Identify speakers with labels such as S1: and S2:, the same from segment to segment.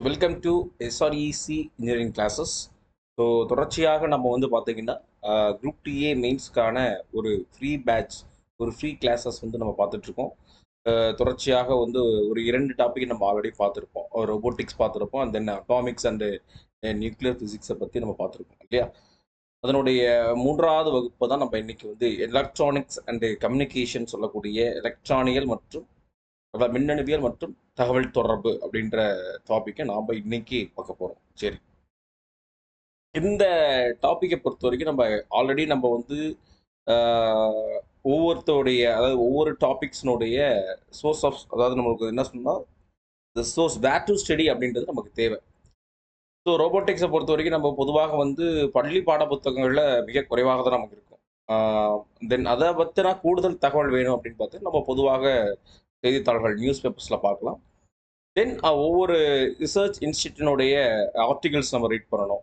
S1: Welcome to SREC engineering classes so தொடர்ச்சியாக நம்ம வந்து பார்த்தீங்கன்னா குரூப் டிஏ மெயின்ஸ்க்கான ஒரு ஃப்ரீ பேட்ச் ஒரு ஃப்ரீ கிளாஸஸ் வந்து நம்ம பார்த்துட்ருக்கோம். தொடர்ச்சியாக வந்து ஒரு இரண்டு டாபிக் நம்ம ஆல்ரெடி பார்த்துருப்போம். ரொபோட்டிக்ஸ் பார்த்துருப்போம். And then atomics and nuclear ஃபிசிக்ஸை பற்றி நம்ம பார்த்துருப்போம் இல்லையா? அதனுடைய மூன்றாவது வகுப்பு தான் நம்ம இன்னைக்கு வந்து எலக்ட்ரானிக்ஸ் அண்டு கம்யூனிகேஷன் சொல்லக்கூடிய எலக்ட்ரானியல் மற்றும் அதாவது மின்னணுவியல் மற்றும் தகவல் தொடர்பு அப்படின்ற டாப்பிக்கை நாம் இன்னைக்கு பார்க்க போகிறோம் சரி. இந்த டாப்பிக்கை பொறுத்த வரைக்கும் நம்ம ஆல்ரெடி நம்ம வந்து ஆஹ், ஒவ்வொருத்தருடைய அதாவது ஒவ்வொரு டாபிக்ஸ்னுடைய சோர்ஸ் ஆஃப் அதாவது நம்மளுக்கு என்ன சொன்னால் the source where to study அப்படின்றது நமக்கு தேவை. ஸோ ரோபோட்டிக்ஸை பொறுத்த வரைக்கும் நம்ம பொதுவாக வந்து பள்ளி பாட புத்தகங்களில் மிக குறைவாக தான் நமக்கு இருக்கும். தென் அதை பற்றினா கூடுதல் தகவல் வேணும் அப்படின்னு பார்த்து நம்ம பொதுவாக செய்தித்தாள்கள் நியூஸ் பேப்பர்ஸில் பார்க்கலாம் தென் ஒவ்வொரு ரிசர்ச் இன்ஸ்டியூட்டினுடைய ஆர்டிகல்ஸ் நம்ம ரீட் பண்ணணும்.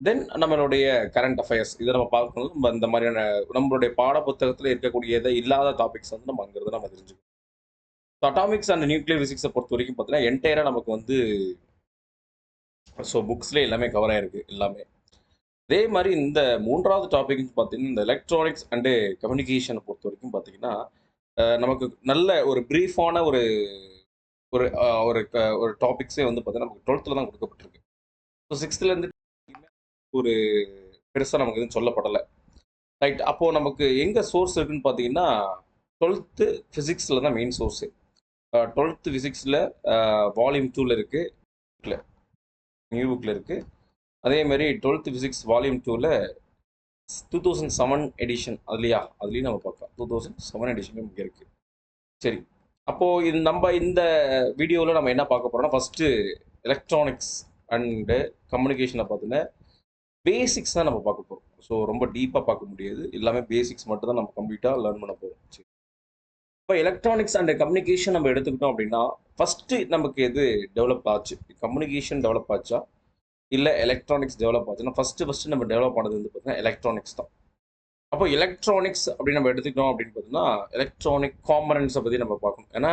S1: தென் நம்மளுடைய கரண்ட் அஃபேர்ஸ் இதை நம்ம பார்க்கணும். நம்ம இந்த மாதிரியான நம்மளுடைய பாட புத்தகத்தில் இருக்கக்கூடியதை இல்லாத டாபிக்ஸ் வந்து நம்ம அங்கிருந்து நம்ம தெரிஞ்சுக்கணும். அட்டாமிக்ஸ் அண்ட் நியூக்ளியர் ஃபிசிக்ஸை பொறுத்த வரைக்கும் பார்த்தீங்கன்னா என்டையராக நமக்கு வந்து ஸோ புக்ஸ்லேயே எல்லாமே கவர் ஆகிருக்கு எல்லாமே. அதே மாதிரி இந்த மூன்றாவது டாபிக்னு பார்த்தீங்கன்னா இந்த எலக்ட்ரானிக்ஸ் அண்டு கம்யூனிகேஷனை பொறுத்த வரைக்கும் பார்த்தீங்கன்னா நமக்கு நல்ல ஒரு ப்ரீஃபான ஒரு ஒரு ஒரு க- ஒரு டாபிக்ஸே வந்து பார்த்தீங்கன்னா நமக்கு டுவெல்த்தில் தான் கொடுக்கப்பட்டிருக்கு. ஸோ சிக்ஸ்த்துலேருந்து ஒரு பெருசாக நமக்கு எதுவும் சொல்லப்படலை. ரைட் அப்போது நமக்கு எங்கே சோர்ஸ் இருக்குன்னு பார்த்தீங்கன்னா டுவெல்த்து ஃபிசிக்ஸில் தான் மெயின் சோர்ஸு டுவெல்த்து ஃபிசிக்ஸில் வால்யூம் டூவில் இருக்குது நியூ புக்கில் இருக்குது அதே மாதிரி டுவெல்த்து ஃபிசிக்ஸ் வால்யூம் டூவில் டூ தௌசண்ட் செவன் எடிஷன் அதுலையா? அதுலேயும் நம்ம பார்க்கலாம். டூ தௌசண்ட் செவன் எடிஷன் இங்கே இருக்குது சரி. அப்போது இது நம்ம இந்த வீடியோவில் நம்ம என்ன பார்க்க போகிறோம்னா ஃபஸ்ட்டு எலக்ட்ரானிக்ஸ் அண்டு கம்யூனிகேஷனை பார்த்தீங்கன்னா பேசிக்ஸ் தான் நம்ம பார்க்க போகிறோம் ஸோ ரொம்ப டீப்பாக பார்க்க முடியாது. எல்லாமே பேசிக்ஸ் மட்டும் தான் நம்ம கம்ப்ளீட்டாக லேர்ன் பண்ண போகிறோம் சரி. இப்போ எலக்ட்ரானிக்ஸ் அண்ட் கம்யூனிகேஷன் நம்ம எடுத்துக்கிட்டோம் அப்படின்னா ஃபஸ்ட்டு நமக்கு எது டெவலப் ஆச்சு? கம்யூனிகேஷன் டெவலப் ஆச்சா? இல்லை எலக்ட்ரானிக்ஸ் டெவலப் ஆச்சுன்னா ஃபஸ்ட்டு ஃபஸ்ட்டு நம்ம டெவலப் ஆனது வந்து பார்த்தீங்கன்னா எலக்ட்ரானிக்ஸ் தான். அப்போ எலக்ட்ரானிக்ஸ் அப்படின்னு நம்ம எடுத்துக்கிட்டோம் அப்படின்னு பார்த்தீங்கன்னா எலக்ட்ரானிக் காம்பனன்ஸை பற்றி நம்ம பார்க்கணும். ஏன்னா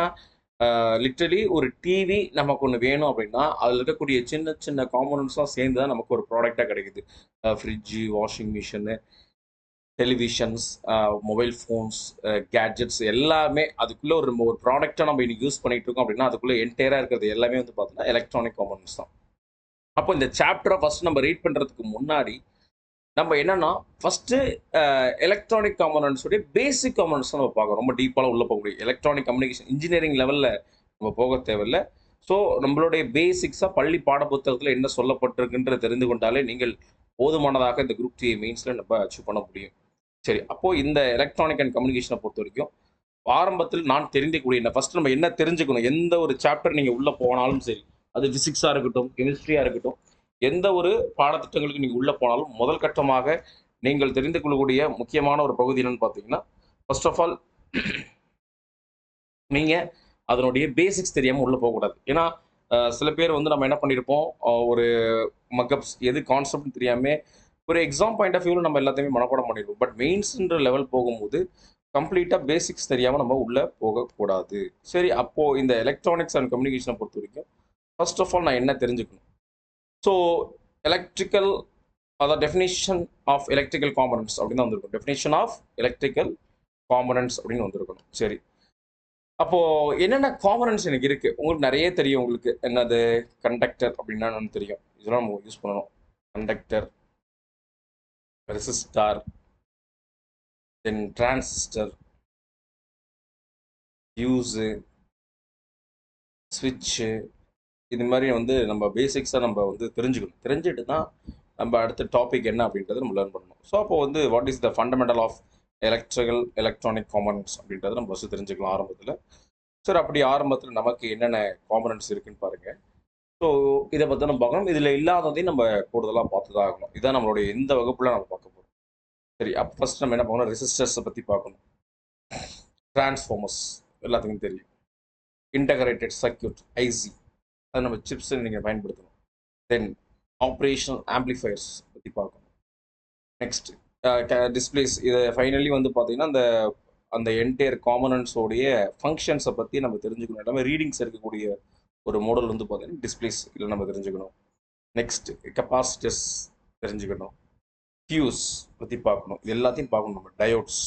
S1: லிட்ரலி ஒரு டிவி நமக்கு ஒன்று வேணும் அப்படின்னா அதில் இருக்கக்கூடிய சின்ன சின்ன காம்பனன்ஸ்லாம் சேர்ந்து தான் நமக்கு ஒரு ப்ராடக்டாக கிடைக்குது. Fridge washing machine televisions mobile phones gadgets எல்லாமே அதுக்குள்ளே ஒரு ஒரு ப்ராடக்டாக நம்ம இன்னைக்கு யூஸ் பண்ணிகிட்டு இருக்கோம் அப்படின்னா அதுக்குள்ளே என்டையராக இருக்கிறது எல்லாமே வந்து பார்த்தீங்கன்னா எலக்ட்ரானிக் காம்பனன்ஸ் தான். அப்போ இந்த சாப்டரை ஃபஸ்ட் நம்ம ரீட் பண்ணுறதுக்கு முன்னாடி நம்ம என்னன்னா ஃபஸ்ட்டு எலக்ட்ரானிக் காம்பனன்ஸுடைய பேசிக் காம்பனன்ஸ் நம்ம பார்க்கணும். ரொம்ப டீப்பாக உள்ளே போக முடியும் எலக்ட்ரானிக் கம்யூனிகேஷன் இன்ஜினியரிங் லெவலில் நம்ம போக தேவையில்லை. ஸோ நம்மளுடைய பேசிக்ஸாக பள்ளி பாடப்புத்தகத்தில் என்ன சொல்லப்பட்டிருக்குன்ற தெரிந்து கொண்டாலே நீங்கள் போதுமானதாக இந்த குரூப் டி மெயின்ஸில் நம்ம அச்சீவ் பண்ண முடியும். சரி அப்போது இந்த எலக்ட்ரானிக் அண்ட் கம்யூனிகேஷனை பொறுத்த வரைக்கும் ஆரம்பத்தில் நான் தெரிஞ்சிக்கூடிய என்ன ஃபஸ்ட்டு நம்ம என்ன தெரிஞ்சுக்கணும் எந்த ஒரு சாப்டர் நீங்கள் உள்ளே போனாலும் சரி அது ஃபிசிக்ஸாக இருக்கட்டும் கெமிஸ்ட்ரியாக இருக்கட்டும் எந்த ஒரு பாடத்திட்டங்களுக்கு நீங்கள் உள்ளே போனாலும் முதல் கட்டமாக நீங்கள் தெரிந்து கொள்ளக்கூடிய முக்கியமான ஒரு பகுதி என்னன்னு பார்த்தீங்கன்னா ஃபர்ஸ்ட் ஆஃப் ஆல் நீங்கள் அதனுடைய பேசிக்ஸ் தெரியாமல் உள்ளே போகக்கூடாது ஏன்னா சில பேர் வந்து நம்ம என்ன பண்ணியிருப்போம் ஒரு மக்கப்ஸ் எது கான்செப்ட் தெரியாமல் ஒரு எக்ஸாம் பாயிண்ட் ஆஃப் வியூவில் நம்ம எல்லாத்தையுமே மனப்பாடம் பண்ணியிருப்போம் பட் மெயின்ஸ்ன்ற லெவல் போகும்போது கம்ப்ளீட்டாக பேசிக்ஸ் தெரியாமல் நம்ம உள்ளே போகக்கூடாது சரி அப்போது இந்த எலக்ட்ரானிக்ஸ் அண்ட் கம்யூனிகேஷனை பொறுத்த வரைக்கும் ஃபர்ஸ்ட் ஆஃப் ஆல் நான் என்ன தெரிஞ்சுக்கணும்? ஸோ எலக்ட்ரிக்கல் அதான் டெஃபினேஷன் ஆஃப் எலக்ட்ரிக்கல் காம்பனன்ட்ஸ் அப்படின்னு தான் வந்திருக்கும். டெஃபினேஷன் ஆஃப் எலக்ட்ரிக்கல் காம்பனன்ட்ஸ் அப்படின்னு வந்திருக்கணும். சரி. அப்போ என்னென்ன காம்பனன்ட்ஸ் எனக்கு இருக்கு? உங்களுக்கு நிறைய தெரியும் உங்களுக்கு. என்னது? கண்டக்டர் அப்படின்னா என்னன்னு தெரியும். இதெல்லாம் நம்ம யூஸ் பண்ணணும். Conductor resistor then transistor fuse ஸ்விட்சு இது மாதிரி வந்து நம்ம பேசிக்ஸாக நம்ம வந்து தெரிஞ்சுக்கணும். தெரிஞ்சுட்டு தான் நம்ம அடுத்த டாபிக் என்ன அப்படின்றத நம்ம லேர்ன் பண்ணணும். ஸோ அப்போ வந்து what is the fundamental of electrical electronic components அப்படின்றத நம்ம ஃபஸ்ட்டு தெரிஞ்சுக்கலாம் ஆரம்பத்தில். சரி அப்படி ஆரம்பத்தில் நமக்கு என்னென்ன காம்பனன்ட்ஸ் இருக்குன்னு பாருங்கள் ஸோ இதை பற்றி நம்ம பார்க்கணும். இதில் இல்லாததையும் நம்ம கூடுதலாக பார்த்து தான் ஆகணும் இதான் நம்மளுடைய இந்த வகுப்பில் நம்ம பார்க்க போகிறோம் சரி அப்போ ஃபஸ்ட் நம்ம என்ன பார்க்கணும்? ரெசிஸ்டர்ஸை பற்றி பார்க்கணும். டிரான்ஸ்ஃபார்மர்ஸ் எல்லாத்துக்கும் தெரியும். இன்டகிரேட்டட் சர்க்கியூட் ஐசி அது நம்ம சிப்ஸை நீங்கள் பயன்படுத்தணும். தென் ஆப்ரேஷனல் ஆம்ப்ளிஃபயர்ஸ் பற்றி பார்க்கணும். நெக்ஸ்ட் டிஸ்பிளேஸ் இதை ஃபைனலி வந்து பார்த்தீங்கன்னா அந்த அந்த என்டையர் காம்பனன்ட்ஸோடைய ஃபங்க்ஷன்ஸை பற்றி நம்ம தெரிஞ்சுக்கணும். எல்லாமே ரீடிங்ஸ் இருக்கக்கூடிய ஒரு மாடல் வந்து பார்த்தீங்கன்னா டிஸ்பிளேஸ் இதில் நம்ம தெரிஞ்சுக்கணும். நெக்ஸ்ட் கெப்பாசிட்டர்ஸ் தெரிஞ்சுக்கணும். ஃபியூஸ் பற்றி பார்க்கணும். இது எல்லாத்தையும் பார்க்கணும் நம்ம. டயோட்ஸ்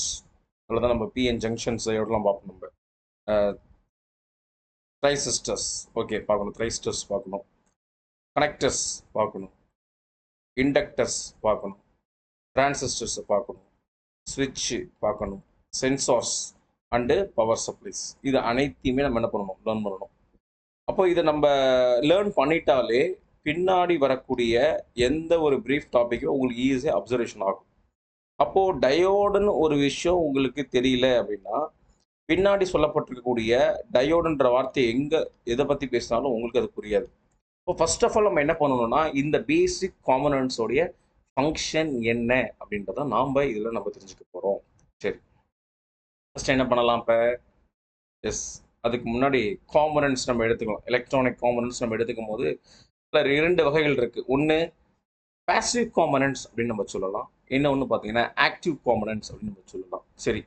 S1: அதில் தான் நம்ம பிஎன் ஜங்ஷன்ஸ் டயோட்லாம் பார்க்கணும் நம்ம. ட்ரைசிஸ்டர்ஸ் ஓகே பார்க்கணும். ட்ரைசிஸ்டர்ஸ் பார்க்கணும். கனெக்டர்ஸ் பார்க்கணும். இண்டக்டர்ஸ் பார்க்கணும். டிரான்சிஸ்டர்ஸை பார்க்கணும். ஸ்விட்சு பார்க்கணும். Sensors and power supplies. இது அனைத்தையுமே நம்ம என்ன பண்ணணும்? லேர்ன் பண்ணணும். அப்போ இதை நம்ம லேர்ன் பண்ணிட்டாலே பின்னாடி வரக்கூடிய எந்த ஒரு ப்ரீஃப் டாப்பிக்கும் உங்களுக்கு ஈஸியாக அப்சர்வேஷன் ஆகும். அப்போது டயோடுன்னு ஒரு விஷயம் உங்களுக்கு தெரியல அப்படின்னா பின்னாடி சொல்லப்பட்டிருக்கக்கூடிய டயோடுன்ற வார்த்தை எங்கே எதை பற்றி பேசினாலும் உங்களுக்கு அது புரியாது. இப்போ ஃபர்ஸ்ட் ஆஃப் ஆல் நம்ம என்ன பண்ணணும்னா இந்த பேசிக் காம்பனன்ட்ஸோடைய ஃபங்க்ஷன் என்ன அப்படின்றத நாம் இதில் நம்ம தெரிஞ்சுக்க போகிறோம் சரி. ஃபஸ்ட் என்ன பண்ணலாம் இப்போ? எஸ் அதுக்கு முன்னாடி காம்பனன்ட்ஸ் நம்ம எடுத்துக்கலாம் எலக்ட்ரானிக் காம்பனன்ட்ஸ் நம்ம எடுத்துக்கும் போது அதில் இரண்டு வகைகள் இருக்குது ஒன்று பேசிவ் காம்பனன்ட்ஸ் அப்படின்னு நம்ம சொல்லலாம். இன்னொன்று பார்த்தீங்கன்னா ஆக்டிவ் காம்பனன்ட்ஸ் அப்படின்னு நம்ம சொல்லலாம். சரி.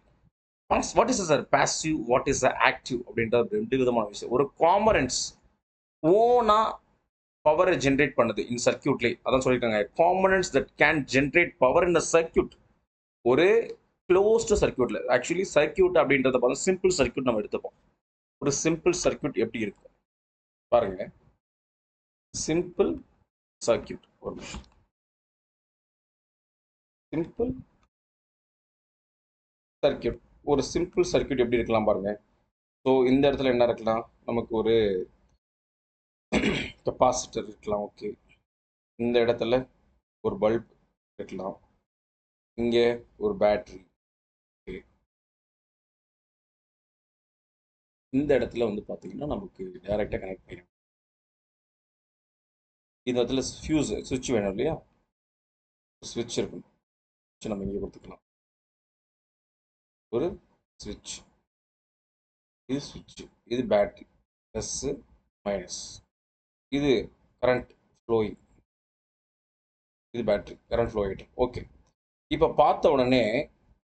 S1: What is sir passive what is active அப்படின்றது ரெண்டு விதமான விஷயம். ஒரு காமரன்ஸ் ஓனா பவரை ஜென்ரேட் பண்ணுது இன் சர்க்கியூட்லேயே அதான் சொல்லியிருக்காங்க. Components that can generate power in the circuit ஒரு க்ளோஸ்டு சர்க்கியூட்டில் ஆக்சுவலி சர்க்கியூட் அப்படின்றத பார்த்தா சிம்பிள் சர்க்கியூட் நம்ம எடுத்துப்போம். ஒரு சிம்பிள் சர்க்கியூட் எப்படி இருக்கும் பாருங்க. சிம்பிள் சர்க்கியூட் ஒரு சிம்பிள் சர்க்கியூட் ஒரு சிம்பிள் சர்க்கியூட் எப்படி இருக்கலாம் பாருங்கள் ஸோ இந்த இடத்துல என்ன இருக்கலாம்? நமக்கு ஒரு கெப்பாசிட்டர் இருக்கலாம் ஓகே இந்த இடத்துல ஒரு பல்ப் இருக்கலாம். இங்கே ஒரு பேட்ரி ஓகே இந்த இடத்துல வந்து பார்த்தீங்கன்னா நமக்கு டைரெக்டாக கனெக்ட் பண்ணிடும் இந்த இடத்துல ஃபியூஸ் சுவிட்ச் வேணும் இல்லையா? ஸ்விட்ச் இருக்கணும். நம்ம இங்கே கொடுத்துக்கலாம். ஒரு ஸ்விட்ச் இது ஸ்விட்ச் இது பேட்ரி ப்ளஸ்ஸு மைனஸ் இது கரண்ட் ஃப்ளோயிங் இது பேட்ரி கரண்ட் ஃப்ளோ ஓகே இப்போ பார்த்த உடனே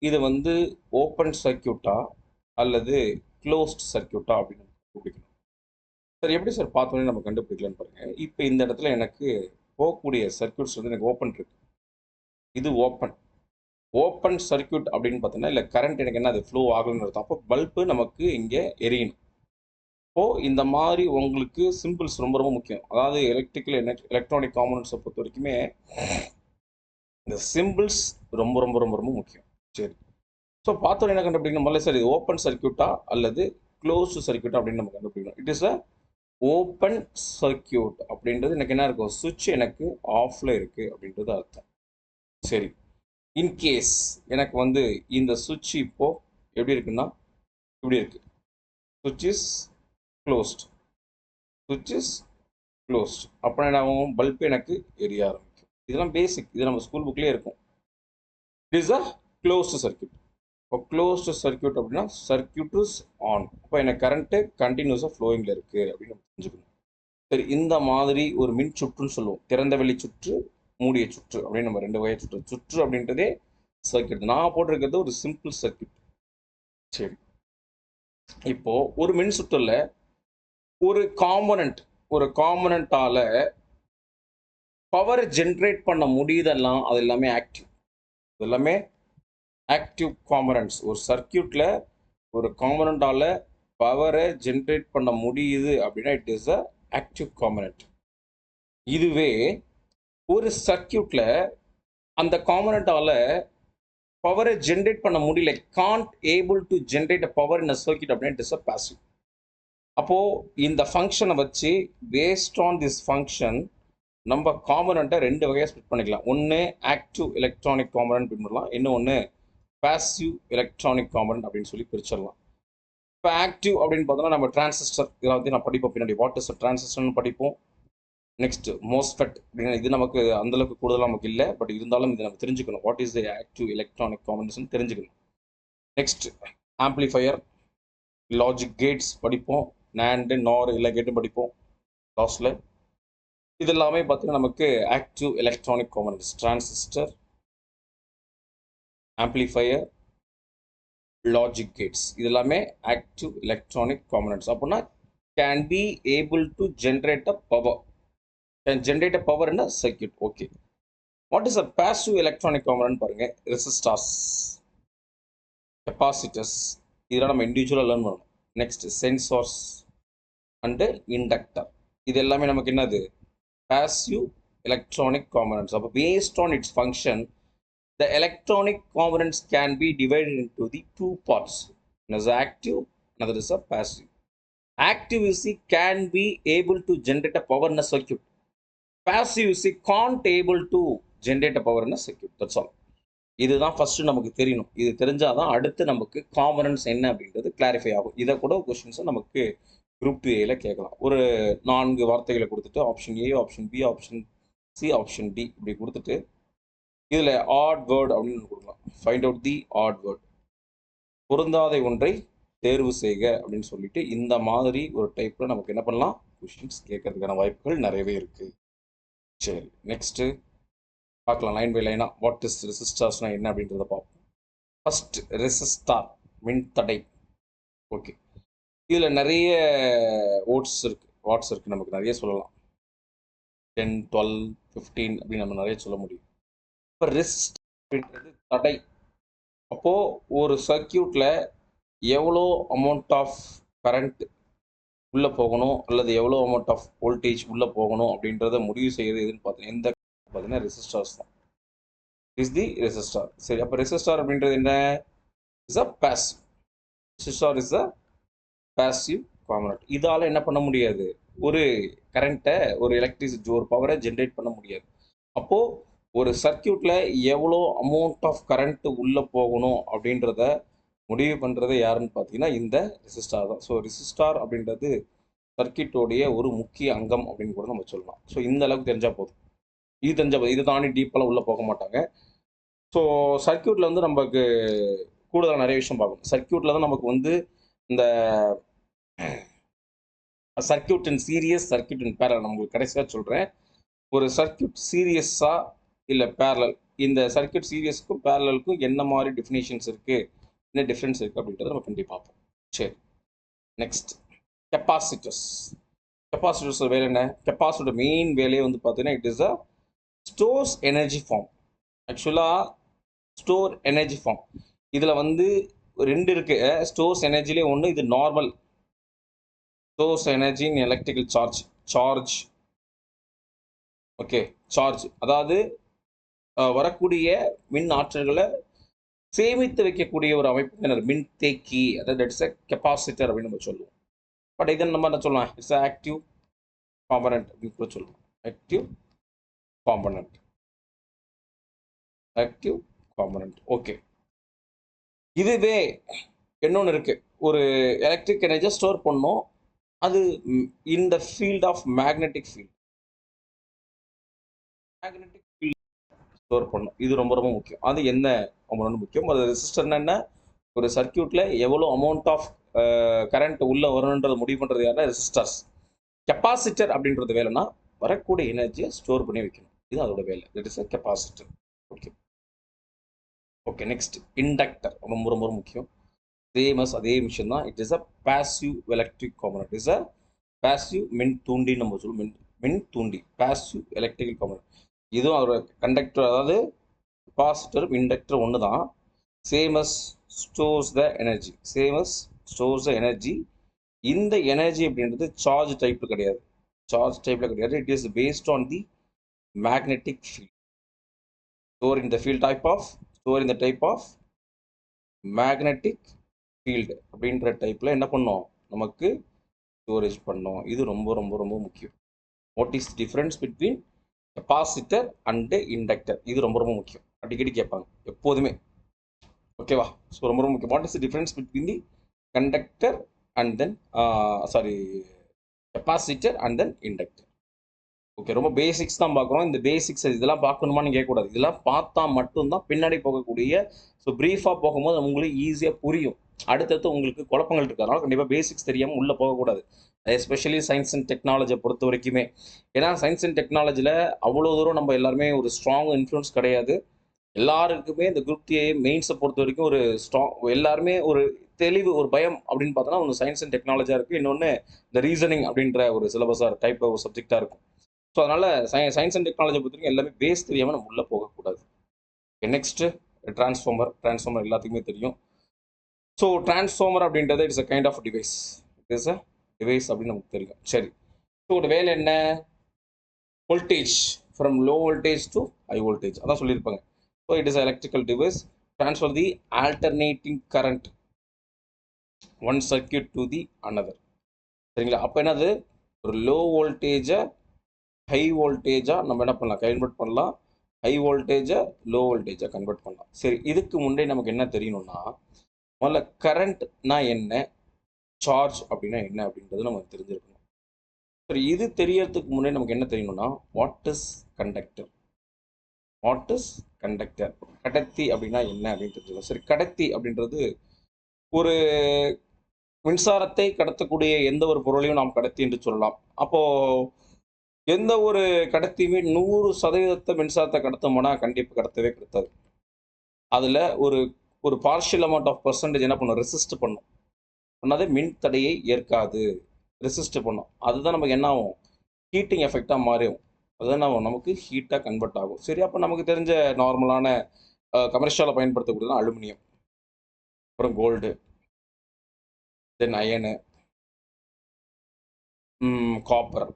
S1: இது வந்து ஓப்பன் சர்க்கியூட்டா அல்லது க்ளோஸ்ட் சர்க்கியூட்டா அப்படின்னு கண்டுபிடிக்கணும். சார் எப்படி சார் பார்த்த உடனே நம்ம கண்டுபிடிக்கலன்னு பாருங்கள் இப்போ இந்த இடத்துல எனக்கு போகக்கூடிய சர்க்கியூட்ஸ் வந்து எனக்கு ஓப்பன் இருக்கு. இது ஓப்பன் ஓப்பன் சர்க்கியூட் அப்படின்னு பார்த்தோன்னா இல்லை கரண்ட் எனக்கு என்ன அது ஃப்ளோ ஆகணும்னு அர்த்தம். அப்போ பல்பு நமக்கு இங்கே எரியணும். இப்போது இந்த மாதிரி உங்களுக்கு சிம்பிள்ஸ் ரொம்ப ரொம்ப முக்கியம். அதாவது எலக்ட்ரிக்கல் எலக்ட்ரானிக் காம்பனன்ட்ஸை பொறுத்த வரைக்குமே இந்த சிம்பிள்ஸ் ரொம்ப ரொம்ப ரொம்ப ரொம்ப முக்கியம். சரி. ஸோ பார்த்தோம் என்ன கண்டுபிடிக்கணும்? முதல்ல சரி ஓப்பன் சர்க்கியூட்டா அல்லது க்ளோஸ்டு சர்க்கியூட்டா அப்படின்னு நம்ம கண்டுபிடிக்கணும். It is a open circuit அப்படின்றது எனக்கு என்ன இருக்கும்? சுவிட்ச் எனக்கு ஆஃப்ல இருக்குது அப்படின்றது அர்த்தம். சரி. இன்கேஸ் எனக்கு வந்து இந்த சுவிட்ச் இப்போது எப்படி இருக்குன்னா இப்படி இருக்குது சுவிட்ச் இஸ் க்ளோஸ்ட் சுவிட்ச் இஸ் க்ளோஸ்ட் அப்போ என்ன ஆகும்? பல்ப் எனக்கு எரிய ஆரம்பிக்கும். இதெல்லாம் பேசிக் இது நம்ம ஸ்கூல் புக்லேயே இருக்கும். It is a closed circuit இப்போ க்ளோஸ்டு சர்க்கியூட் அப்படின்னா சர்க்கியூட் இஸ் ஆன் அப்போ எனக்கு கரண்ட்டு கண்டினியூஸாக ஃப்ளோயிங்கில் இருக்குது அப்படின்னு நம்ம தெரிஞ்சுக்கணும். சரி இந்த மாதிரி ஒரு மின் சுற்றுன்னு சொல்லுவோம். திறந்த வெளி சுற்று மூடிய சுற்று அப்படின்னு நம்ம ரெண்டு வகை சுற்று. சுற்று அப்படின்றதே சர்க்கியூட் நான் போட்டிருக்கிறது ஒரு சிம்பிள் சர்க்கியூட் சரி. இப்போ ஒரு மின் சுற்றுல ஒரு காம்பனண்ட் ஒரு காம்பனண்ட்டால பவரை ஜென்ரேட் பண்ண முடியுதெல்லாம் அது எல்லாமே ஆக்டிவ் இது எல்லாமே ஆக்டிவ் காம்பனண்ட்ஸ் ஒரு சர்க்கியூட்டில் ஒரு காம்பனண்டால பவரை ஜென்ரேட் பண்ண முடியுது அப்படின்னா it is a active component இதுவே ஒரு சர்க்கியூட்டில் அந்த காம்பனண்டால பவரை ஜென்ரேட் பண்ண முடியல. Can't able to generate a power in a circuit அப்படின்னா இட் இஸ் அ பாசிவ் அப்போது இந்த ஃபங்க்ஷனை வச்சு பேஸ்ட் ஆன் திஸ் ஃபங்க்ஷன் நம்ம காம்பனண்ட்டை ரெண்டு வகையாக ஸ்பிட் பண்ணிக்கலாம். ஒன்று ஆக்டிவ் எலக்ட்ரானிக் காம்பனண்ட் பண்ணலாம் இன்னொன்று பாசிவ் எலக்ட்ரானிக் காம்பனண்ட் அப்படின்னு சொல்லி பிரிச்சிடலாம். இப்போ ஆக்டிவ் அப்படின்னு பார்த்தோம்னா நம்ம டிரான்சிஸ்டர் இதெல்லாம் வந்து நான் படிப்போம். பின்னாடி வாட் இஸ் டிரான்சிஸ்டர்னு படிப்போம். நெக்ஸ்ட் மோஸ்ஃபெட் இது நமக்கு அந்தளவுக்கு கூடுதலாக நமக்கு இல்லை. பட் இருந்தாலும் இது நம்ம தெரிஞ்சுக்கணும். What is the active electronic combination தெரிஞ்சுக்கணும். நெக்ஸ்ட் ஆம்பிளிஃபையர் லாஜிக் கேட்ஸ் படிப்போம். நேண்டு நார் எல்லா கேட்டும் படிப்போம். லாஸ்டில் இது எல்லாமே பார்த்தீங்கன்னா நமக்கு active electronic combination transistor amplifier logic gates இது எல்லாமே ஆக்டிவ் எலக்ட்ரானிக் காம்பனன்ட்ஸ் அப்படின்னா can be able to generate a power can generate a power in a circuit okay what is a passive electronic component பாருங்க. Resistors capacitors இதெல்லாம் நம்ம இண்டிவிஜுவலாக learn பண்ணணும். Next sensors and inductor இது எல்லாமே நமக்கு என்னது? பாசிவ் எலக்ட்ரானிக் காம்பனன்ட்ஸ் அப்போ based on its function the electronic components can be divided into the two parts one active another is a passive. Active you see can be able to generate a power in a passive see see can't able to generate a power in a circuit. That's all. இதுதான் first நமக்கு தெரியணும். இது தெரிஞ்சாதான் அடுத்து நமக்கு காமனன்ஸ் என்ன அப்படின்றது clarify ஆகும். இதை கூட கொஸ்டின்ஸை நமக்கு குரூப் டூ ஏல கேட்கலாம். ஒரு நான்கு வார்த்தைகளை கொடுத்துட்டு option A option B option C option D இப்படி கொடுத்துட்டு இதில் ஆட் வேர்ட் அப்படின்னு கொடுக்கலாம். Find out the odd word பொருந்தாத ஒன்றை தேர்வு செய்க அப்படின்னு சொல்லிட்டு இந்த மாதிரி ஒரு டைப்பில் நமக்கு என்ன பண்ணலாம்? கொஷின்ஸ் கேட்கறதுக்கான வாய்ப்புகள் நிறையவே இருக்குது சரி நெக்ஸ்ட்டு பார்க்கலாம் லைன் பை லைனாக வாட் இஸ் ரெசிஸ்டார்ஸ்னால் என்ன அப்படின்றத பார்ப்போம். ஃபஸ்ட் ரெசிஸ்டார் மின்தடை. ஓகே இதில் நிறைய ஓட்ஸ் இருக்குது வாட்ஸ் இருக்குது நமக்கு. நிறைய சொல்லலாம். டென் டுவெல் ஃபிஃப்டீன் அப்படின்னு நம்ம நிறைய சொல்ல முடியும். இப்போ ரெசிஸ்ட் அப்படின்றது தடை. அப்போது ஒரு சர்க்கியூட்டில் எவ்வளோ அமௌண்ட் ஆஃப் கரண்ட் உள்ளே போகணும் அல்லது எவ்வளோ அமௌண்ட் ஆஃப் வோல்டேஜ் உள்ளே போகணும் அப்படின்றத முடிவு செய்கிறது எதுன்னு பார்த்தீங்கன்னா எந்த பார்த்தீங்கன்னா ரெசிஸ்டார்ஸ் தான். இஸ் தி ரெசிஸ்டார் சரி அப்போ ரெசிஸ்டார் அப்படின்றது என்ன? Is a passive resistor is a passive component இதால் என்ன பண்ண முடியாது? ஒரு கரண்ட்டை ஒரு எலக்ட்ரிசிட்டி ஒரு பவரை ஜென்ரேட் பண்ண முடியாது. அப்போது ஒரு சர்க்கியூட்டில் எவ்வளோ அமௌண்ட் ஆஃப் கரண்ட்டு உள்ளே போகணும் அப்படின்றத முடிவு பண்ணுறது யாருன்னு பார்த்தீங்கன்னா இந்த ரிசிஸ்டார் தான். ஸோ ரிசிஸ்டார் அப்படின்றது சர்க்கியூட்டோடைய ஒரு முக்கிய அங்கம் அப்படின்னு கூட நம்ம சொல்லலாம். ஸோ இந்த அளவுக்கு தெரிஞ்சால் போதும். இது தெரிஞ்சால் போதும். இது தாண்டி டீப்பெல்லாம் உள்ளே போக மாட்டாங்க. ஸோ சர்க்கியூட்டில் வந்து நமக்கு கூடுதலாக நிறைய விஷயம் பார்க்கணும். சர்க்கியூட்டில் தான் நமக்கு வந்து இந்த circuit in series circuit in parallel நான் உங்களுக்கு கடைசியாக சொல்கிறேன் ஒரு சர்க்கியூட் சீரியஸாக இல்லை பேரலல் இந்த சர்க்கியூட் சீரியஸ்க்கும் பேரலலுக்கும் என்ன மாதிரி டெஃபினேஷன்ஸ் இருக்குது என்ன டிஃப்ரென்ஸ் இருக்குது அப்படின்றத நம்ம கண்டிப்பாக பார்ப்போம். சரி. நெக்ஸ்ட் கெப்பாசிட்டர்ஸ் கெப்பாசிட்டர்ஸோட வேலை என்ன? கெப்பாசிட்டர் மெயின் வேலையே வந்து பார்த்தீங்கன்னா it is a stores energy form ஆக்சுவலாக ஸ்டோர் எனர்ஜி ஃபார்ம் இதில் வந்து ரெண்டு இருக்கு. ஸ்டோர்ஸ் எனர்ஜிலே ஒன்று இது normal stores energy in electrical charge charge okay charge அதாவது வரக்கூடிய மின் ஆற்றல்களை சேமித்து வைக்கக்கூடிய ஒரு அமைப்பு மின்தேக்கி மின் தேக்கி அதாவது இட்ஸ் அ கெப்பாசிட்டர் அப்படின்னு நம்ம சொல்லுவோம். பட் இதை நம்ம என்ன சொல்லலாம்? இட்ஸ் ஆக்டிவ் காம்பனண்ட் அப்படின்னு கூட சொல்லுவோம். Active component active component okay இதுவே இன்னொன்று இருக்கு. ஒரு எலக்ட்ரிக் எனர்ஜியை ஸ்டோர் பண்ணோம். அது in the field of magnetic field magnetic store பண்ணும் இது ரொம்ப ரொம்ப முக்கியம். அது என்ன அமௌண்ட் முக்கியம். அது ரெசிஸ்டர்னா என்ன? ஒரு சர்க்கியூட்டில் எவ்வளோ அமௌண்ட் ஆஃப் கரண்ட் உள்ள வரணுன்றது முடிவு பண்றது யாருன்னா ரெசிஸ்டர்ஸ் கெப்பாசிட்டர் அப்படின்றது வேலைன்னா வரக்கூடிய எனர்ஜியை ஸ்டோர் பண்ணி வைக்கணும். இது அதோட வேலை. That is a capacitor okay okay next inductor ரொம்ப ரொம்ப முக்கியம். சேமஸ் அதே விஷயம் தான். It is a passive electric component is a passive மின் தூண்டி நம்ம சொல்லுவோம் மின் மின் தூண்டி பேசிவ் எலக்ட்ரிக்கல் காம்பனட் இதுவும் அவர் கண்டக்டர் அதாவது கெப்பாசிட்டர் இண்டக்டர் ஒன்று தான் same as stores the energy same as stores the energy இந்த எனர்ஜி அப்படின்றது சார்ஜ் டைப்பில் கிடையாது. சார்ஜ் டைப்பில் கிடையாது. It is based on the magnetic field store in the field type of store in the type of magnetic field அப்படின்ற டைப்பில் என்ன பண்ணோம்? நமக்கு ஸ்டோரேஜ் பண்ணோம். இது ரொம்ப ரொம்ப ரொம்ப முக்கியம். What is difference between capacitor and inductor. இது ரொம்ப ரொம்ப முக்கியம். அடிக்கடி கேட்பாங்க. எப்போதுமே. ஓகேவா? ஸோ ரொம்ப ரொம்ப முக்கியம். What is difference between the conductor and then sorry capacitor and then inductor okay ரொம்ப பேசிக்ஸ் தான் பார்க்குறோம் இந்த பேசிக்ஸ் இதெல்லாம் பார்க்கணுமான்னு கேட்கக்கூடாது. இதெல்லாம் பார்த்தா மட்டும்தான் பின்னாடி போகக்கூடிய ஸோ ப்ரீஃபாக போகும்போது உங்களுக்கு ஈஸியாக புரியும். அடுத்தடுத்து உங்களுக்கு குழப்பங்கள் இருக்கு. அதனால கண்டிப்பாக பேசிக்ஸ் தெரியாமல் உள்ளே போகக்கூடாது. எஸ்பெஷலி சயின்ஸ் அண்ட் டெக்னாலஜியை பொறுத்த வரைக்குமே. ஏன்னா சயின்ஸ் அண்ட் டெக்னாலஜியில் அவ்வளோ தூரம் நம்ம எல்லாருமே ஒரு ஸ்ட்ராங் இன்ஃப்ளூன்ஸ் கிடையாது. எல்லாருக்குமே இந்த குரூப் டி மெயின்ஸை பொறுத்த வரைக்கும் ஒரு ஸ்ட்ராங் எல்லாருமே ஒரு தெளிவு ஒரு பயம் அப்படின்னு பார்த்தோன்னா ஒன்று சயின்ஸ் அண்ட் டெக்னாலஜியாக இருக்குது இன்னொன்று இந்த ரீசனிங் அப்படின்ற ஒரு சிலபஸாக டைப் ஒரு சப்ஜெக்டாக இருக்கும். ஸோ அதனால் சய சயின்ஸ் அண்ட் டெக்னாலஜி பொறுத்த வரைக்கும் எல்லாமே பேஸ் தெரியாமல் நம்ம உள்ளே போகக்கூடாது. நெக்ஸ்ட்டு டிரான்ஸ்ஃபார்மர் டிரான்ஸ்ஃபார்மர் எல்லாத்துக்குமே தெரியும். ஸோ டிரான்ஸ்ஃபார்மர் அப்படின்றது it's a kind of device it is a device அப்படின்னு நமக்கு தெரியும். சரி. ஸோ ஒரு வேலை என்ன? Voltage from low voltage to high voltage அதான் சொல்லியிருப்பாங்க. So it is electrical device transfer the alternating current one circuit to the another சரிங்களா? அப்போ என்னது? ஒரு லோ வோல்டேஜை ஹை வோல்டேஜாக நம்ம என்ன பண்ணலாம்? கன்வெர்ட் பண்ணலாம். ஹை வோல்டேஜை லோ வோல்டேஜை கன்வெர்ட் பண்ணலாம். சரி இதுக்கு முன்னே நமக்கு என்ன தெரியணும்னா முதல்ல கரண்ட்னா என்ன? சார்ஜ் அப்படின்னா என்ன அப்படின்றது நமக்கு தெரிஞ்சிருக்கணும். சரி இது தெரியறதுக்கு முன்னே நமக்கு என்ன தெரியணும்னா what is conductor what is conductor கடத்தி அப்படின்னா என்ன அப்படின்னு தெரிஞ்சுக்கணும். சரி கடத்தி அப்படின்றது ஒரு மின்சாரத்தை கடத்தக்கூடிய எந்த ஒரு பொருளையும் நாம் கடத்தி என்று சொல்லலாம். அப்போ எந்த ஒரு கடத்தியுமே நூறு சதவீதத்தை மின்சாரத்தை கடத்தோம்னா கண்டிப்பாக கடத்தவே கடத்தாது. அதில் ஒரு ஒரு பார்ஷியல் அமௌண்ட் ஆஃப் பர்சன்டேஜ் என்ன பண்ணும்? ரெசிஸ்ட் பண்ணும். பண்ணாதே மின் தடையை ஏற்காது. ரெசிஸ்ட் பண்ணும். அதுதான் நமக்கு என்ன ஆகும்? ஹீட்டிங் எஃபெக்டாக மாறும் அதுதான் ஆகும்? நமக்கு ஹீட்டாக கன்வெர்ட் ஆகும். சரி அப்போ நமக்கு தெரிஞ்ச நார்மலான கமர்ஷியலாக பயன்படுத்தக்கூடியது அலுமினியம். அப்புறம் கோல்டு தென் அயனு காப்பர்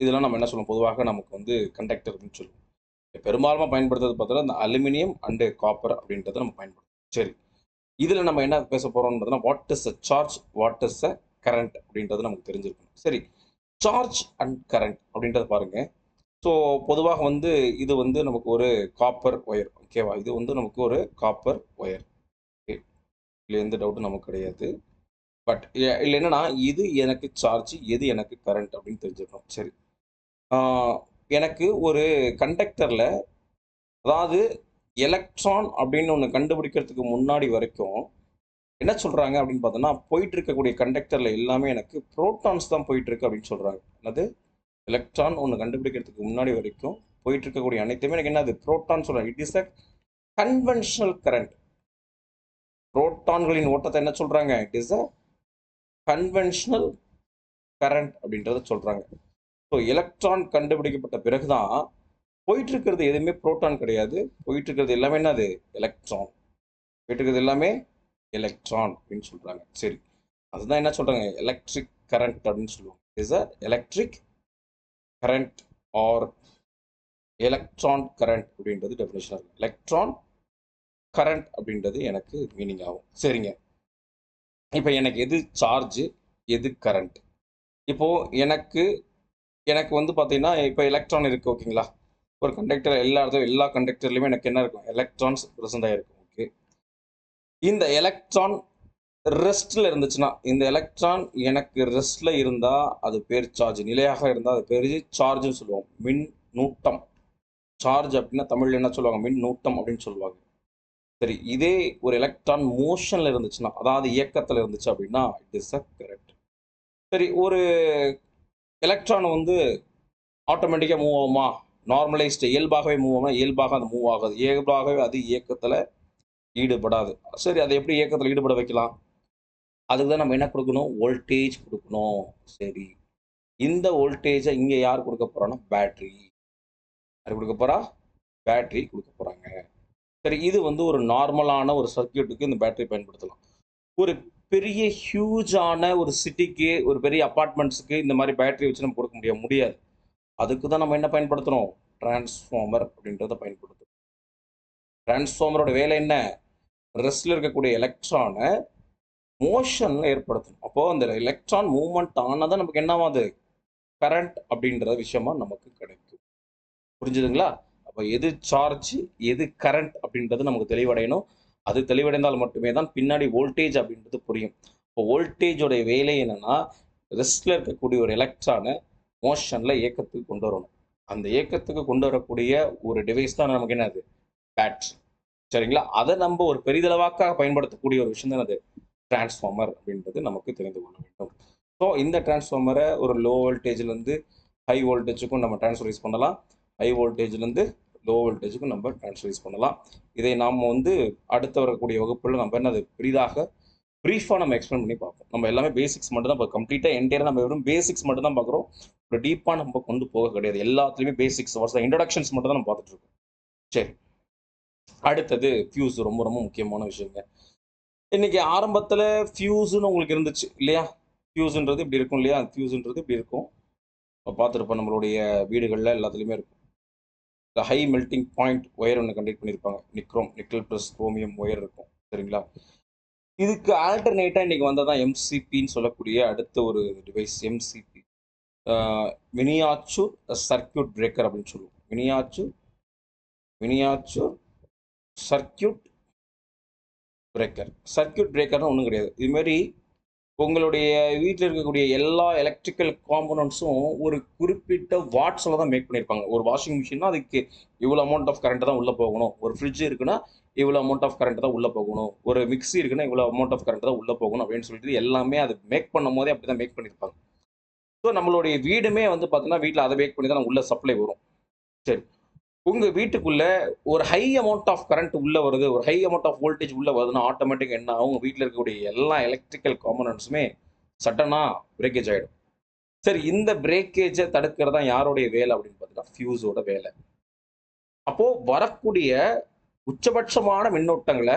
S1: இதெல்லாம் நம்ம என்ன சொல்லுவோம்? பொதுவாக நமக்கு வந்து கண்டக்டர் அப்படின்னு சொல்லுவோம். பெரும்பாலும் பயன்படுத்துறது பார்த்தோன்னா இந்த அலுமினியம் அண்டு காப்பர் அப்படின்றத நம்ம பயன்படுத்துவோம். சரி. இதில் நம்ம என்ன பேச போகிறோம்ன்றதுனா what is a charge what is a current அப்படின்றது நமக்கு தெரிஞ்சிருக்கணும். சரி சார்ஜ் அண்ட் கரண்ட் அப்படின்றத பாருங்க. ஸோ பொதுவாக வந்து இது வந்து நமக்கு ஒரு காப்பர் ஒயர் ஓகேவா இது வந்து நமக்கு ஒரு காப்பர் ஒயர் ஓகே இல்லை எந்த டவுட்டும் நமக்கு கிடையாது. பட் இல்லை என்னன்னா இது எனக்கு சார்ஜ் எது எனக்கு கரண்ட் அப்படின்னு தெரிஞ்சுக்கணும் சரி. எனக்கு ஒரு கண்டக்டரில் அதாவது எலக்ட்ரான் அப்படின்னு ஒன்று கண்டுபிடிக்கிறதுக்கு முன்னாடி வரைக்கும் என்ன சொல்கிறாங்க அப்படின்னு பார்த்தோன்னா போயிட்டு இருக்கக்கூடிய கண்டக்டரில் எல்லாமே எனக்கு ப்ரோட்டான்ஸ் தான் போயிட்டு இருக்கு அப்படின்னு சொல்கிறாங்க என்னது? எலக்ட்ரான் ஒன்று கண்டுபிடிக்கிறதுக்கு முன்னாடி வரைக்கும் போயிட்டு இருக்கக்கூடிய அனைத்துமே எனக்கு என்னது? ப்ரோட்டான் சொல்கிறாங்க it is a conventional current புரோட்டான்களின் ஓட்டத்தை என்ன சொல்கிறாங்க it is a conventional current அப்படின்றத சொல்கிறாங்க ஸோ எலக்ட்ரான் கண்டுபிடிக்கப்பட்ட பிறகு தான் போயிட்டு இருக்கிறது எதுவுமே புரோட்டான் கிடையாது. போயிட்டு இருக்கிறது எல்லாமே என்னது? எலக்ட்ரான் போயிட்டு இருக்கிறது எல்லாமே எலக்ட்ரான் அப்படின்னு சொல்கிறாங்க சரி. அதுதான் என்ன சொல்கிறாங்க எலக்ட்ரிக் கரண்ட் அப்படின்னு சொல்லுவாங்க. Is a electric current R electron current அப்படின்றது டெஃபினேஷன் இருக்கு. எலக்ட்ரான் கரண்ட் அப்படின்றது எனக்கு மீனிங் ஆகும். சரிங்க. இப்போ எனக்கு எது சார்ஜு எது கரண்ட் இப்போது எனக்கு எனக்கு வந்து பார்த்தீங்கன்னா இப்போ எலக்ட்ரான் இருக்குது ஓகேங்களா ஒரு கண்டக்டர் எல்லா இடத்துல எல்லா கண்டக்டர்லையுமே எனக்கு என்ன இருக்கும்? எலக்ட்ரான்ஸ் ப்ரெசென்ட் ஆகிருக்கும் ஓகே இந்த எலக்ட்ரான் ரெஸ்ட்டில் இருந்துச்சுன்னா இந்த எலக்ட்ரான் எனக்கு ரெஸ்ட்டில் இருந்தால் அது பேர் சார்ஜ் நிலையாக இருந்தால் அது பேர் சார்ஜ்னு சொல்லுவோம். மின் நூட்டம் சார்ஜ் அப்படின்னா தமிழில் என்ன சொல்லுவாங்க? மின் நூட்டம் அப்படின்னு சொல்லுவாங்க. சரி இதே ஒரு எலக்ட்ரான் மோஷனில் இருந்துச்சுன்னா அதாவது இயக்கத்தில் இருந்துச்சு அப்படின்னா இட் இஸ் அ கரெக்ட் சரி ஒரு எலக்ட்ரான் வந்து ஆட்டோமேட்டிக்காக மூவ் ஆகுமா? நார்மலைஸ்டு இயல்பாகவே மூவ் ஆகும் இயல்பாக அது மூவ் ஆகாது. இயல்பாகவே அது இயக்கத்தில் ஈடுபடாது. சரி அதை எப்படி இயக்கத்தில் ஈடுபட வைக்கலாம்? அதுக்கு தான் நம்ம என்ன கொடுக்கணும்? வோல்டேஜ் கொடுக்கணும். சரி. இந்த வோல்டேஜை இங்கே யார் கொடுக்க போகிறோன்னா பேட்ரி யார் கொடுக்க போகிறா பேட்ரி கொடுக்க போகிறாங்க சரி இது வந்து ஒரு நார்மலான ஒரு சர்க்கியூட்டுக்கு இந்த பேட்டரி பயன்படுத்தலாம். ஒரு பெரிய ஹியூஜான ஒரு சிட்டிக்கு ஒரு பெரிய அப்பார்ட்மெண்ட்ஸுக்கு இந்த மாதிரி பேட்டரி வச்சு நம்ம கொடுக்க முடியாது முடியாது. அதுக்கு தான் நம்ம என்ன பயன்படுத்துகிறோம் டிரான்ஸ்ஃபார்மர் அப்படின்றத பயன்படுத்துகிறோம் டிரான்ஸ்ஃபார்மரோட வேலை என்ன? ரெஸ்டில் இருக்கக்கூடிய எலக்ட்ரானை மோஷனில் ஏற்படுத்தணும். அப்போது அந்த எலக்ட்ரான் மூவ்மெண்ட் ஆனால் தான் நமக்கு என்னவாது கரண்ட் அப்படின்ற விஷயமா நமக்கு கிடைக்கும். புரிஞ்சுதுங்களா? அப்போ எது சார்ஜ் எது கரண்ட் அப்படின்றது நமக்கு தெளிவடையணும். அது தெளிவடைந்தால் மட்டுமே தான் பின்னாடி வோல்டேஜ் அப்படின்றது புரியும். இப்போ வோல்டேஜோடைய வேலை என்னன்னா ரெஸ்டில் இருக்கக்கூடிய ஒரு எலக்ட்ரானை மோஷனில் இயக்கத்துக்கு கொண்டு வரணும். அந்த இயக்கத்துக்கு கொண்டு வரக்கூடிய ஒரு டிவைஸ் தான் நமக்கு என்னது? பேட்ரி சரிங்களா? அதை நம்ம ஒரு பெரிதளவாக்காக பயன்படுத்தக்கூடிய ஒரு விஷயம் தான் அது. டிரான்ஸ்ஃபார்மர் அப்படின்றது நமக்கு தெரிந்து கொள்ள வேண்டும். ஸோ இந்த டிரான்ஸ்ஃபார்மரை ஒரு லோ வோல்டேஜ்லேருந்து ஹை வோல்டேஜுக்கும் நம்ம ட்ரான்ஸ்ஃபர் பண்ணலாம். ஹை வோல்டேஜ்லேருந்து லோ வோல்டேஜுக்கும் நம்ம ட்ரான்ஸ்ஃபர் பண்ணலாம். இதை நாம் வந்து அடுத்த வரக்கூடிய வகுப்பில் நம்ம என்னது? பெரிதாக ப்ரீஃபாக நம்ம எக்ஸ்பிளைன் பண்ணி பார்ப்போம். நம்ம எல்லாமே பேசிக்ஸ் மட்டும் தான் இப்போ கம்ப்ளீட்டாக என்டையர் நம்ம வெறும் பேசிக்ஸ் மட்டும் தான் பார்க்குறோம். ஒரு டீப்பாக நம்ம கொண்டு போக கிடையாது. எல்லாத்துலேயுமே பேசிக்ஸ் வருஷம் இன்ட்ரடக்ஷன்ஸ் மட்டும் தான் நம்ம பார்த்துட்டு இருக்கோம். சரி. அடுத்தது ஃபியூஸ் ரொம்ப ரொம்ப முக்கியமான விஷயங்க. இன்னைக்கு ஆரம்பத்தில் ஃபியூஸ்னு உங்களுக்கு இருந்துச்சு இல்லையா? ஃபியூஸ்ன்றது இப்படி இருக்கும் இல்லையா? ஃபியூஸ்ன்றது இப்படி இருக்கும். இப்போ பார்த்துருப்போம் நம்மளுடைய வீடுகளில் எல்லாத்துலேயுமே இருக்கும். இந்த ஹை மெல்டிங் பாயிண்ட் ஒயர் ஒன்று கண்டக்ட் பண்ணியிருப்பாங்க nichrome nickel plus chromium wire இருக்கும். சரிங்களா? இதுக்கு ஆல்டர்னேட்டாக இன்னைக்கு வந்ததான் எம்சிபின்னு சொல்லக்கூடிய அடுத்த ஒரு device MCB miniature circuit breaker அப்படின்னு சொல்லுவோம். Miniature miniature circuit breaker circuit பிரேக்கர்னு ஒன்றும் கிடையாது. இதுமாரி உங்களுடைய வீட்டில் இருக்கக்கூடிய எல்லா எலக்ட்ரிக்கல் காம்பனண்ட்ஸும் ஒரு குறிப்பிட்ட வாட்ஸில் தான் மேக் பண்ணியிருப்பாங்க ஒரு வாஷிங் மிஷின்னா அதுக்கு இவ்வளோ அமௌண்ட் ஆஃப் கரண்ட் தான் உள்ளே போகணும். ஒரு ஃப்ரிட்ஜ் இருக்குன்னா இவ்வளோ அமௌண்ட் ஆஃப் கரண்ட் தான் உள்ளே போகணும். ஒரு மிக்ஸி இருக்குன்னா இவ்வளோ அமௌண்ட் ஆஃப் கரண்ட் தான் உள்ளே போகணும் அப்படின்னு சொல்லிட்டு எல்லாமே அது மேக் பண்ணும் போதே அப்படி தான் மேக் பண்ணியிருப்பாங்க. ஸோ நம்மளுடைய வீடுமே வந்து பார்த்தீங்கன்னா வீட்டில் அதை மேக் பண்ணி தான் உள்ள சப்ளை வரும். சரி. உங்கள் வீட்டுக்குள்ளே ஒரு ஹை அமௌண்ட் ஆஃப் கரண்ட் உள்ளே வருது. ஒரு ஹை அமௌண்ட் ஆஃப் வோல்டேஜ் உள்ளே வருதுன்னா ஆட்டோமேட்டிக் என்ன ஆகும்? வீட்டில் இருக்கக்கூடிய எல்லா எலக்ட்ரிக்கல் காம்பனன்ட்ஸுமே சட்டனாக பிரேக்கேஜ் ஆகிடும் சரி இந்த பிரேக்கேஜை தடுக்கிறது தான் யாருடைய வேலை அப்படின்னு பார்த்தீங்கன்னா ஃபியூஸோட வேலை. அப்போது வரக்கூடிய உச்சபட்சமான மின்னோட்டங்களை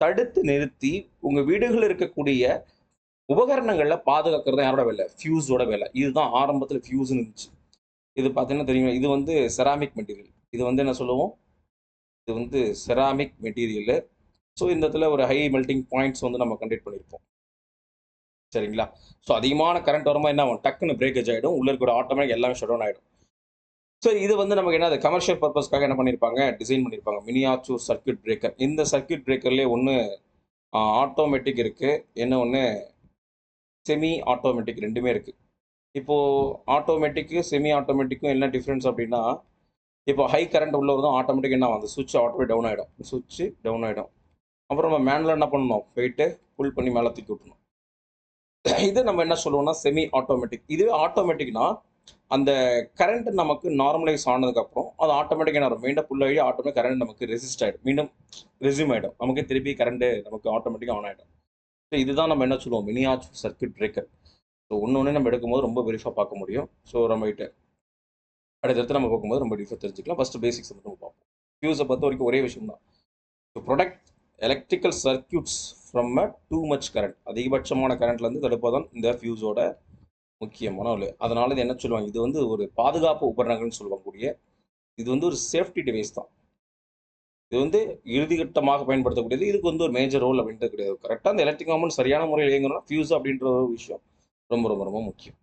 S1: தடுத்து நிறுத்தி உங்கள் வீடுகளில் இருக்கக்கூடிய உபகரணங்களில் பாதுகாக்கிறது யாரோட வேலை? ஃபியூஸோட வேலை. இதுதான் ஆரம்பத்தில் ஃபியூஸ்னு இருந்துச்சு. இது பார்த்தீங்கன்னா தெரியும்? இது வந்து செராமிக் மெட்டீரியல் இது வந்து என்ன சொல்லுவோம்? இது வந்து செராமிக் மெட்டீரியலு ஸோ இந்த இடத்துல ஒரு ஹை மெல்டிங் பாயிண்ட்ஸ் வந்து நம்ம கண்டக்ட் பண்ணியிருப்போம். சரிங்களா? ஸோ அதிகமான கரண்ட் வரும்போது என்ன ஆகும்? டக்குன்னு பிரேக்கேஜ் ஆகிடும் உள்ள இருக்கிற ஆட்டோமேட்டிக் எல்லாமே ஷட் டவுன் ஆகிடும் ஸோ இது வந்து நமக்கு என்ன கமர்ஷியல் பர்பஸ்க்காக என்ன பண்ணியிருப்பாங்க டிசைன் பண்ணியிருப்பாங்க மினியாச்சூர் சர்க்கியூட் பிரேக்கர் இந்த சர்க்கியூட் பிரேக்கர்லேயே ஒன்று ஆட்டோமேட்டிக் இருக்குது என்ன ஒன்று செமி ஆட்டோமேட்டிக் ரெண்டுமே இருக்குது இப்போது ஆட்டோமேட்டிக்கு செமி ஆட்டோமேட்டிக்கும் என்ன டிஃப்ரென்ஸ் அப்படின்னா இப்போ ஹை கரண்ட் உள்ள தான் ஆட்டோமேட்டிக் என்ன வந்து? சுவிட்ச் ஆட்டோமேட்டிக் டவுன் ஆகிடும் சுவிட்ச் டவுன் ஆகிடும் அப்புறம் நம்ம மேனில் என்ன பண்ணணும்? போயிட்டு புல் பண்ணி மேலே தூக்கி விட்டணும். இது நம்ம என்ன சொல்லுவோம்னா செமி ஆட்டோமேட்டிக் இதுவே ஆட்டோமேட்டிக்னா அந்த கரண்ட் நமக்கு நார்மலைஸ் ஆனதுக்கப்புறம் அது ஆட்டோமேட்டிக்காக என்ன மீண்டும் புல் ஆகி ஆட்டோமேட்டிக் கரண்ட் நமக்கு ரெசிஸ்ட் ஆகிடும் மீண்டும் ரெசியூம் ஆகிடும் நமக்கு திருப்பி கரண்ட்டு நமக்கு ஆட்டோமேட்டிக்காக ஆன் ஆகிடும் ஸோ இதுதான் நம்ம என்ன சொல்லுவோம்? மினியாச் சர்க்கியூட் பிரேக்கர் ஸோ ஒன்று ஒன்று நம்ம எடுக்கும்போது ரொம்ப பிரீஃபாக பார்க்க முடியும். ஸோ நம்ம கிட்ட அடுத்தடுத்து நம்ம பார்க்கும்போது ரொம்ப பிரீஃபாக தெரிஞ்சுக்கலாம். ஃபஸ்ட்டு பேசிக்ஸ் மட்டும் நம்ம பார்ப்போம். ஃபியூஸை பொறுத்த வரைக்கும் ஒரே விஷயம் தான் so protect electrical circuits from a too much current அதிகபட்சமான கரண்ட்லேருந்து தடுப்பதான் இந்த ஃபியூஸோட முக்கியமான ஒரு அதனால இது என்ன சொல்லுவாங்க? இது வந்து ஒரு பாதுகாப்பு உபகரணங்கள்னு சொல்லுவாங்க கூடிய இது வந்து ஒரு சேஃப்டி டிவைஸ் தான். இது வந்து இறுதிக்கட்டமாக பயன்படுத்தக்கூடியது. இதுக்கு வந்து ஒரு மேஜர் ரோல் அப்படின்றது கிடையாது. கரெக்டாக அந்த எலக்ட்ரிக் காம்பன் சரியான முறையில் இயங்கணும்னா ஃபியூஸ் அப்படின்ற ஒரு விஷயம் ரொம்ப ரொம்ப ரொம்ப முக்கியம்.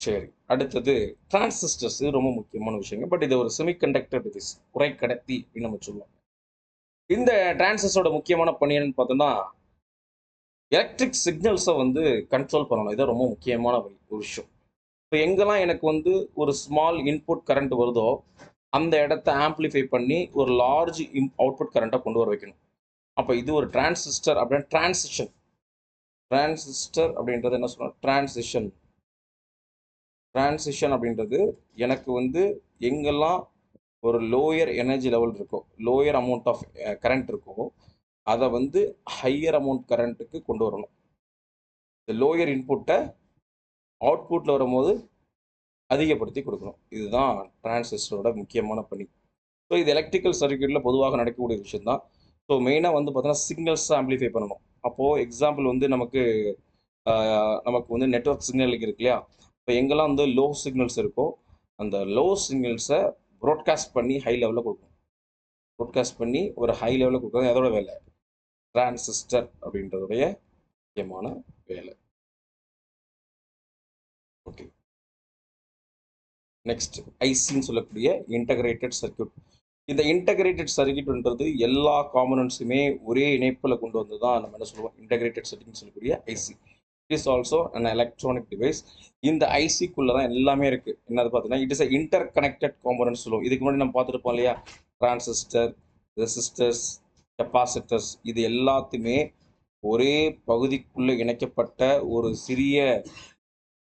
S1: சரி. அடுத்தது டிரான்சிஸ்டர்ஸ் இது ரொம்ப முக்கியமான விஷயங்க. பட் இது ஒரு செமிகண்டக்டர் டிவைஸ் குறைக்கடத்தி அப்படின்னு நம்ம சொல்லுவோம். இந்த டிரான்சிஸ்டரோட முக்கியமான பணி என்னன்னு பார்த்தோம்னா எலக்ட்ரிக் சிக்னல்ஸை வந்து கண்ட்ரோல் பண்ணணும். இதான் ரொம்ப முக்கியமான வழி ஒரு விஷயம். இப்போ எங்கெல்லாம் எனக்கு வந்து ஒரு ஸ்மால் இன்புட் கரண்ட் வருதோ அந்த இடத்த ஆம்ப்ளிஃபை பண்ணி ஒரு லார்ஜ் இம் அவுட்புட் கரண்ட்டை கொண்டு வர வைக்கணும். அப்போ இது ஒரு டிரான்சிஸ்டர் அப்படின்னா டிரான்சிஷன் டிரான்சிஸ்டர் அப்படின்றது என்ன சொல்லணும் டிரான்சிஷன் டிரான்சிஷன் அப்படின்றது எனக்கு வந்து எங்கெல்லாம் ஒரு லோயர் எனர்ஜி லெவல் இருக்கோ லோயர் அமௌண்ட் ஆஃப் கரண்ட் இருக்கோ அதை வந்து ஹையர் அமௌண்ட் கரண்ட்டுக்கு கொண்டு வரணும். இந்த லோயர் இன்புட்டை அவுட்புட்டில் வரும்போது அதிகப்படுத்தி கொடுக்கணும். இதுதான் டிரான்சிஸ்டரோட முக்கியமான பணி. ஸோ இது எலக்ட்ரிக்கல் சர்க்கியூட்டில் பொதுவாக நடக்கக்கூடிய விஷயம் தான் ஸோ மெயினாக வந்து பார்த்தோன்னா சிக்னல்ஸ் ஆம்பிளிஃபை பண்ணணும். அப்போது எக்ஸாம்பிள் வந்து நமக்கு நமக்கு வந்து நெட்ஒர்க் சிக்னல் இருக்கு இல்லையா? இப்போ எங்கெல்லாம் வந்து லோ சிக்னல்ஸ் இருக்கோ அந்த லோ சிக்னல்ஸை ப்ராட்காஸ்ட் பண்ணி ஹை லெவலில் கொடுக்கணும். ப்ராட்காஸ்ட் பண்ணி ஒரு ஹை லெவலில் கொடுக்குறது அதோட வேலை. டிரான்சிஸ்டர் அப்படின்றதுடைய முக்கியமான வேலை. ஓகே. நெக்ஸ்ட் ஐசின்னு சொல்லக்கூடிய இன்டகிரேட்டட் சர்க்கியூட் இந்த இன்டகிரேட்டட் சர்க்கியூட்ன்றது எல்லா காம்பனன்ஸுமே ஒரே இணைப்பில் கொண்டு வந்து தான் நம்ம என்ன சொல்லுவோம்? இன்டகிரேட்டட் சர்க்கியூட்னு சொல்லக்கூடிய IC it is also an electronic device இந்த ஐசிக்குள்ளே தான் எல்லாமே இருக்குது என்னது பார்த்தீங்கன்னா it is a interconnected component சொல்லுவோம். இதுக்கு முன்னாடி நம்ம பார்த்துருப்போம் இல்லையா? டிரான்சிஸ்டர் ரெசிஸ்டர்ஸ் கெப்பாசிட்டர்ஸ் இது எல்லாத்தையுமே ஒரே பகுதிக்குள்ளே இணைக்கப்பட்ட ஒரு சிறிய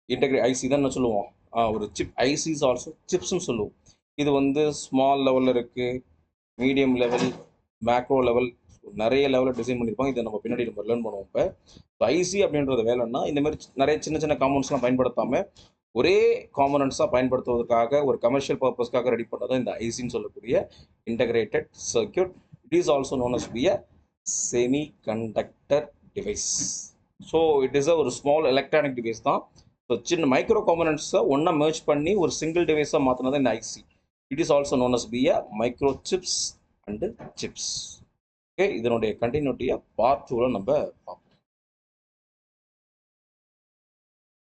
S1: இன்டகிரேட் ஐசி தான் சொல்லுவோம்? ஒரு சிப் ஐசிஸ் ஆல்சோ சிப்ஸ்னு சொல்லுவோம். இது வந்து ஸ்மால் லெவலில் இருக்குது மீடியம் லெவல் மேக்ரோ லெவல் நிறைய லெவலில் டிசைன் பண்ணியிருப்பாங்க இதை நம்ம பின்னாடி நம்ம லேர்ன் பண்ணுவோம் இப்போ. ஸோ ஐசி அப்படின்றது வேலைன்னா இந்த மாதிரி நிறைய சின்ன சின்ன காம்பவுண்ட்ஸ்லாம் பயன்படுத்தாமல் ஒரே காம்பனன்ட்ஸாக பயன்படுத்துவதற்காக ஒரு கமர்ஷியல் பர்பஸ்க்காக ரெடி பண்ணதான் இந்த ஐசின்னு சொல்லக்கூடிய integrated circuit it is also known as be a semiconductor device so it is a ஒரு ஸ்மால் எலக்ட்ரானிக் டிவைஸ் தான். ஸோ சின்ன மைக்ரோ காம்பனன்ட்ஸை ஒன்றா merge பண்ணி ஒரு சிங்கிள் டிவைஸாக மாற்றினது இந்த IC it is also known as be a micro chips and chips okay இதனுடைய கண்டினியூட்டியை பார்ட் டூவில் நம்ம பார்ப்போம்.